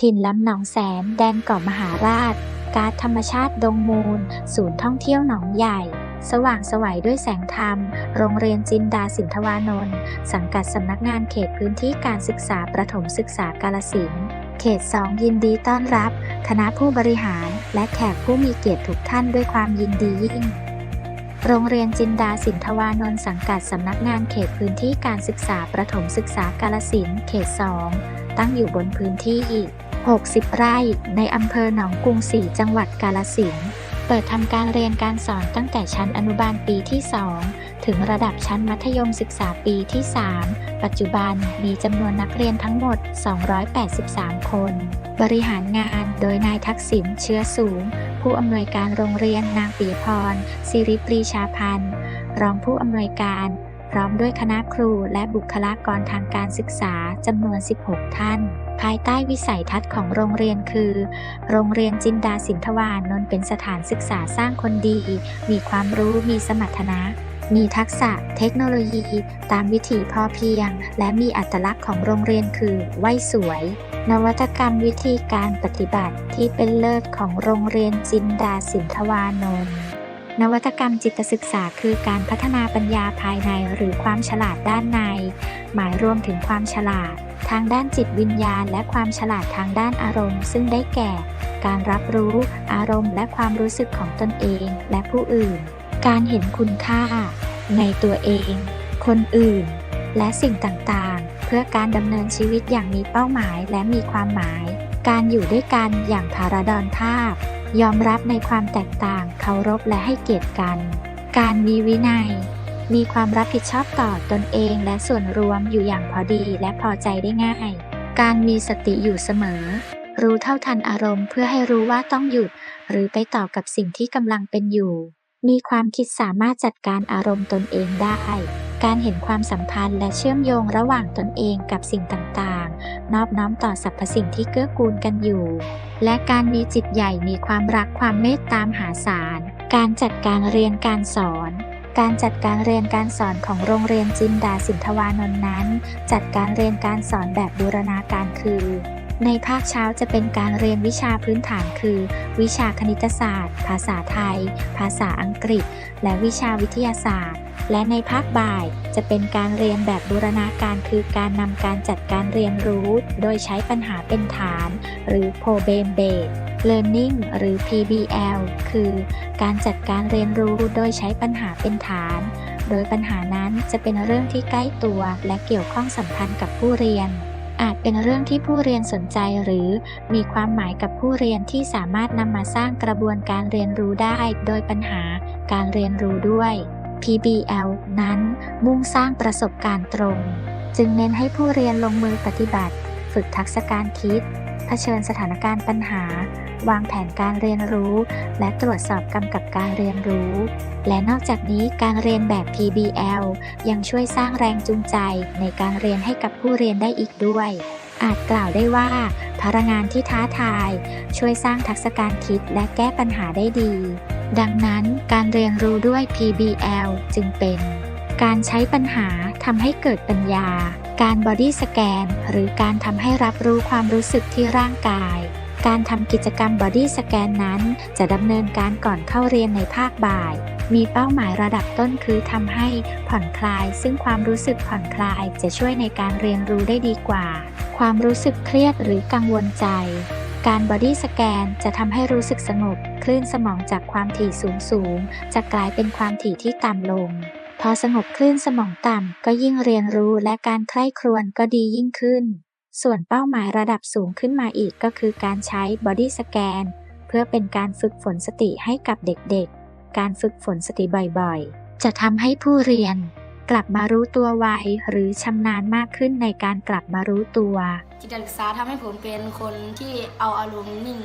ถิ่นลำหนองแสนแดนเกาะมหาราช การธรรมชาติดงมูล ศูนย์ท่องเที่ยวหนองใหญ่ สว่างสวัยด้วยแสงธรรม โรงเรียนจินดาสินทวานนท์สังกัดสำนักงานเขตพื้นที่การศึกษาประถมศึกษากาลสินเขต 2 ยินดีต้อนรับ คณะผู้บริหาร และแขกผู้มีเกียรติทุกท่านด้วยความยินดียิ่งโรงเรียนจินดาสินทวานนท์สังกัดสำนักงานเขตพื้นที่การศึกษาประถมศึกษากาลสินเขต 2 ตั้งอยู่บนพื้นที่อีก 60 ไร่ ในอำเภอหนองกรุงศรีจังหวัดกาลสินธุ์เปิดทำการเรียนการสอนตั้งแต่ชั้นอนุบาลปีที่ 2 ถึงระดับชั้นมัธยมศึกษาปีที่ 3 ปัจจุบันมีจำนวนนักเรียนทั้งหมด 283 คน บริหารงานโดยนายทักษิณเชื้อสูง ผู้อำนวยการโรงเรียนนางปีพรสิริปรีชาพันธ์รองผู้อำนวยการ พร้อมด้วยคณะครูและบุคลากรทางการศึกษาจำนวน 16 ท่าน ภายใต้วิสัยทัศน์ของโรงเรียนคือ โรงเรียนจินดาสินทวานนท์เป็นสถานศึกษาสร้างคนดี มีความรู้มีสมรรถนะมีทักษะเทคโนโลยี ตามวิถีพอเพียง และมีอัตลักษณ์ของโรงเรียนคือไหวสวย นวัตกรรมวิธีการปฏิบัติที่เป็นเลิศของโรงเรียนจินดาสินทวานนท์ นวัตกรรมจิตศึกษาคือการพัฒนาปัญญาภายในหรือความฉลาดด้านใน หมายรวมถึงความฉลาด ทางด้านจิตวิญญาณ และความฉลาดทางด้านอารมณ์ ซึ่งได้แก่ การรับรู้อารมณ์ และความรู้สึกของตนเองและผู้อื่น การเห็นคุณค่า ในตัวเอง คนอื่น และสิ่งต่างๆ เพื่อการดำเนินชีวิตอย่างมีเป้าหมายและมีความหมาย การอยู่ด้วยกันอย่างพาราดอนภาพ ยอมรับในความแตกต่างเคารพและให้เกียรติกัน การมีวินัย มีความรับผิดชอบต่อตนเองและส่วนรวมอยู่อย่างพอดีและพอใจได้ง่าย การมีสติอยู่เสมอ รู้เท่าทันอารมณ์เพื่อให้รู้ว่าต้องหยุด หรือไปต่อกับสิ่งที่กำลังเป็นอยู่ มีความคิดสามารถจัดการอารมณ์ตนเองได้ การเห็นความสัมพันธ์และเชื่อมโยงระหว่างตนเองกับสิ่งต่างๆ นอบน้อมต่อสรรพสิ่งที่เกื้อกูลกันอยู่ และการมีจิตใหญ่มีความรักความเมตตามหาศาล การจัดการเรียนการสอน การจัดการเรียนการสอนของโรงเรียนจินดาสินทวานนท์นั้น จัดการเรียนการสอนแบบบูรณาการคือ ในภาคเช้าจะเป็นการเรียนวิชาพื้นฐานคือ วิชาคณิตศาสตร์ ภาษาไทย ภาษาอังกฤษ และวิชาวิทยาศาสตร์ และในภาคบ่ายจะเป็นการเรียนแบบบูรณาการคือการนำการจัดการเรียนรู้ โดยใช้ปัญหาเป็นฐาน หรือ Problem Based Learning หรือ PBL คือการจัดการเรียนรู้โดยใช้ปัญหาเป็นฐาน โดยปัญหานั้นจะเป็นเรื่องที่ใกล้ตัวและเกี่ยวข้องสัมพันธ์กับผู้เรียนอาจเป็นเรื่องที่ผู้เรียนสนใจหรือมีความหมายกับผู้เรียนที่สามารถนำมาสร้างกระบวนการเรียนรู้ได้ โดยปัญหาการเรียนรู้ด้วย PBL นั้นมุ่งสร้างประสบการณ์ตรง จึงเน้นให้ผู้เรียนลงมือปฏิบัติ ฝึกทักษะการคิด เผชิญสถานการณ์ปัญหา วางแผนการเรียนรู้ และตรวจสอบกำกับการเรียนรู้ และนอกจากนี้การเรียนแบบ PBL ยังช่วยสร้างแรงจูงใจในการเรียนให้กับผู้เรียนได้อีกด้วยอาจกล่าวได้ว่า พลังงานที่ท้าทาย ช่วยสร้างทักษะการคิดและแก้ปัญหาได้ดี ดังนั้นการเรียนรู้ด้วย PBL จึงเป็น การใช้ปัญหาทำให้เกิดปัญญา การบอดี้สแกน หรือการทำให้รับรู้ความรู้สึกที่ร่างกาย การทำกิจกรรมบอดี้สแกนนั้น จะดำเนินการก่อนเข้าเรียนในภาคบ่าย มีเป้าหมายระดับต้นคือทำให้ผ่อนคลาย ซึ่งความรู้สึกผ่อนคลายจะช่วยในการเรียนรู้ได้ดีกว่า ความรู้สึกเครียดหรือกังวลใจ การบอดี้สแกนจะทำให้รู้สึกสงบ ลื่นสมองจากความถี่สูงสูงๆจะกลายเป็นความถี่ที่ต่ำลง พอสงบคลื่นสมองต่ำก็ยิ่งเรียนรู้และการใคร่ครวญก็ดียิ่งขึ้น ส่วนเป้าหมายระดับสูงขึ้นมาอีกก็คือการใช้บอดี้สแกนเพื่อเป็นการฝึกฝนสติให้กับเด็กๆ การฝึกฝนสติบ่อยๆ จะทำให้ผู้เรียนกลับมารู้ตัวไวหรือชำนาญมากขึ้นในการกลับมารู้ตัว จิตศึกษาทำให้ผมเป็นคนที่เอาอารมณ์นิ่ง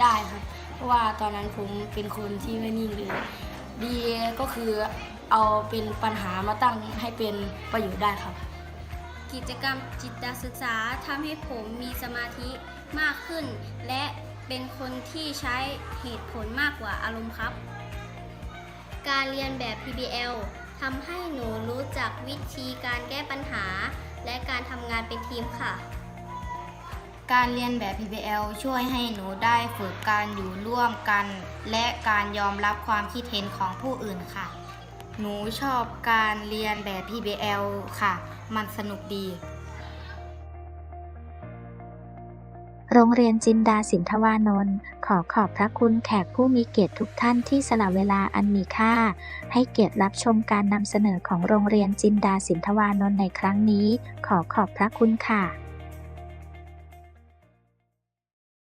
ได้ครับ ราะว่าตอนนั้นผมเป็นคนที่ไม่นิ่งเลยดีก็คือเอาเป็นปัญหามาตั้งให้เป็นประโยชน์ได้ครับ กิจกรรมจิตศึกษาทำให้ผมมีสมาธิมากขึ้น และเป็นคนที่ใช้เหตุผลมากกว่าอารมณ์ครับ การเรียนแบบ PBL ทำให้หนูรู้จักวิธีการแก้ปัญหา และการทำงานเป็นทีมค่ะ การเรียนแบบ PBL ช่วยให้หนูได้ฝึกการอยู่ร่วมกัน และการยอมรับความคิดเห็นของผู้อื่นค่ะ หนูชอบการเรียนแบบ PBL ค่ะ มันสนุกดี โรงเรียนจินดาสินทวานนท์ขอขอบพระคุณแขกผู้มีเกียรติทุกท่านที่สละเวลาอันมีค่า ให้เกียรติรับชมการนำเสนอของโรงเรียนจินดาสินทวานนท์ในครั้งนี้ ขอขอบพระคุณค่ะ